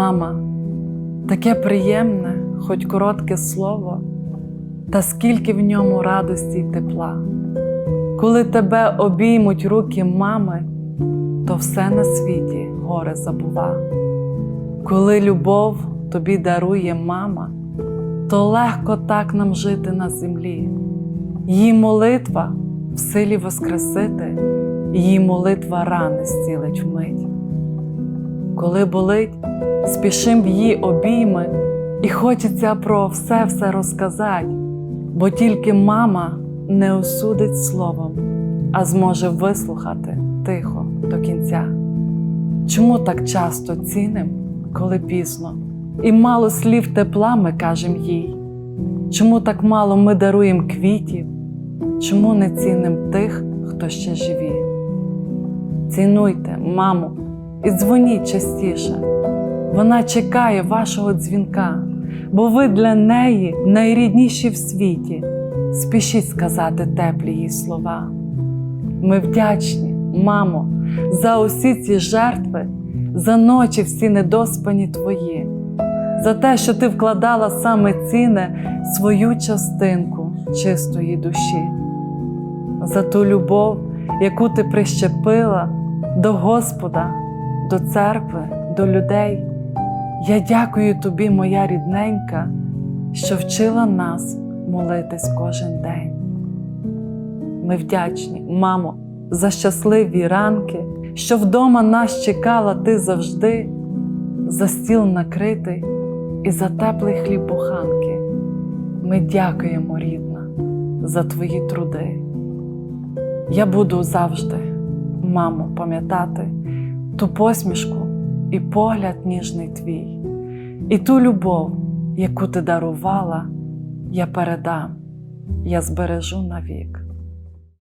Мама, таке приємне, хоч коротке слово, та скільки в ньому радості й тепла. Коли тебе обіймуть руки мами, то все на світі горе забува. Коли любов тобі дарує мама, то легко так нам жити на землі. Її молитва в силі воскресити, її молитва рани зцілить вмить. Коли болить, спішим в її обійми, і хочеться про все все розказати, бо тільки мама не осудить словом, а зможе вислухати тихо до кінця. Чому так часто ціним, коли пізно, і мало слів тепла ми кажем їй? Чому так мало ми даруємо квітів? Чому не ціним тих, хто ще живі? Цінуйте, мамо, і дзвоніть частіше. Вона чекає вашого дзвінка, бо ви для неї найрідніші в світі. Спішіть сказати теплі їй слова. Ми вдячні, мамо, за усі ці жертви, за ночі всі недоспані твої, за те, що ти вкладала саме ціне свою частинку чистої душі, за ту любов, яку ти прищепила до Господа, до церкви, до людей. Я дякую тобі, моя рідненька, що вчила нас молитись кожен день. Ми вдячні, мамо, за щасливі ранки, що вдома нас чекала ти завжди, за стіл накритий і за теплий хліб буханки. Ми дякуємо, рідна, за твої труди. Я буду завжди, мамо, пам'ятати ту посмішку і погляд ніжний твій, і ту любов, яку ти дарувала, я передам, я збережу навік.